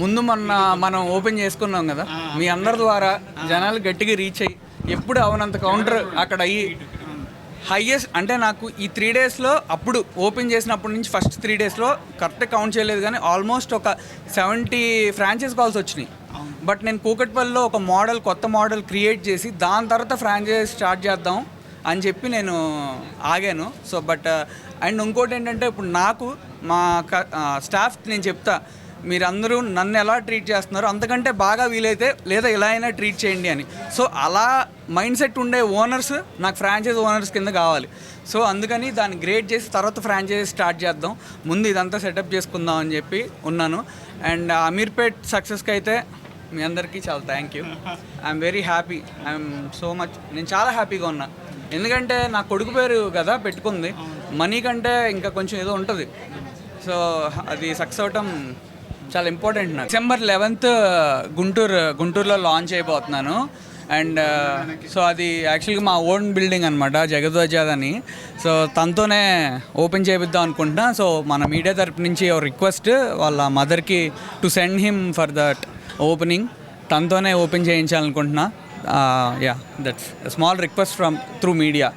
ముందు మొన్న మనం ఓపెన్ చేసుకున్నాం కదా. మీ అందరి ద్వారా జనాలు గట్టిగా రీచ్ అయ్యి ఎప్పుడు అవనంత కౌంటర్ అక్కడ అయ్యి హైయెస్ట్ అంటే నాకు ఈ త్రీ డేస్లో అప్పుడు ఓపెన్ చేసినప్పటి నుంచి ఫస్ట్ త్రీ డేస్లో కరెక్ట్ కౌంట్ చేయలేదు కానీ ఆల్మోస్ట్ ఒక సెవెంటీ ఫ్రాంచైజ్ కాల్స్ వచ్చినాయి. బట్ నేను కూకట్పల్లిలో ఒక మోడల్ కొత్త మోడల్ క్రియేట్ చేసి దాని తర్వాత ఫ్రాంచైజ్ స్టార్ట్ చేద్దాం అని చెప్పి నేను ఆగాను. సో బట్ అండ్ ఇంకోటి ఏంటంటే ఇప్పుడు నాకు మా స్టాఫ్ నేను చెప్తా మీరందరూ నన్ను ఎలా ట్రీట్ చేస్తున్నారో అంతకంటే బాగా వీలైతే లేదా ఇలా అయినా ట్రీట్ చేయండి అని. సో అలా మైండ్ సెట్ ఉండే ఓనర్స్ నాకు ఫ్రాంచైజ్ ఓనర్స్ కింద కావాలి. సో అందుకని దాన్ని గ్రేట్ చేసి తర్వాత ఫ్రాంచైజ్ స్టార్ట్ చేద్దాం. ముందు ఇదంతా సెటప్ చేసుకుందాం అని చెప్పి ఉన్నాను. అండ్ అమీర్పేట్ సక్సెస్కి అయితే మీ అందరికీ చాలా thank you. I'm very happy. I'm so much. నేను చాలా హ్యాపీగా ఉన్నా. ఎందుకంటే నా కొడుకు పేరు కదా పెట్టుకుంది. మనీ కంటే ఇంకా కొంచెం ఏదో ఉంటుంది. సో అది సక్సెస్ అవటం చాలా ఇంపార్టెంట్ నాకు. డిసెంబర్ లెవెన్త్ గుంటూరు గుంటూరులో లాంచ్ అయిపోతున్నాను. అండ్ సో uh, అది యాక్చువల్గా మా ఓన్ బిల్డింగ్ అనమాట జగద్వజాద్ అని. సో తనతోనే ఓపెన్ చేపిద్దాం అనుకుంటున్నా. సో మన మీడియా తరపు నుంచి రిక్వెస్ట్ వాళ్ళ మదర్కి to send him for that opening తనతోనే open చేయించాలనుకుంటున్నా. Yeah that's small request from through media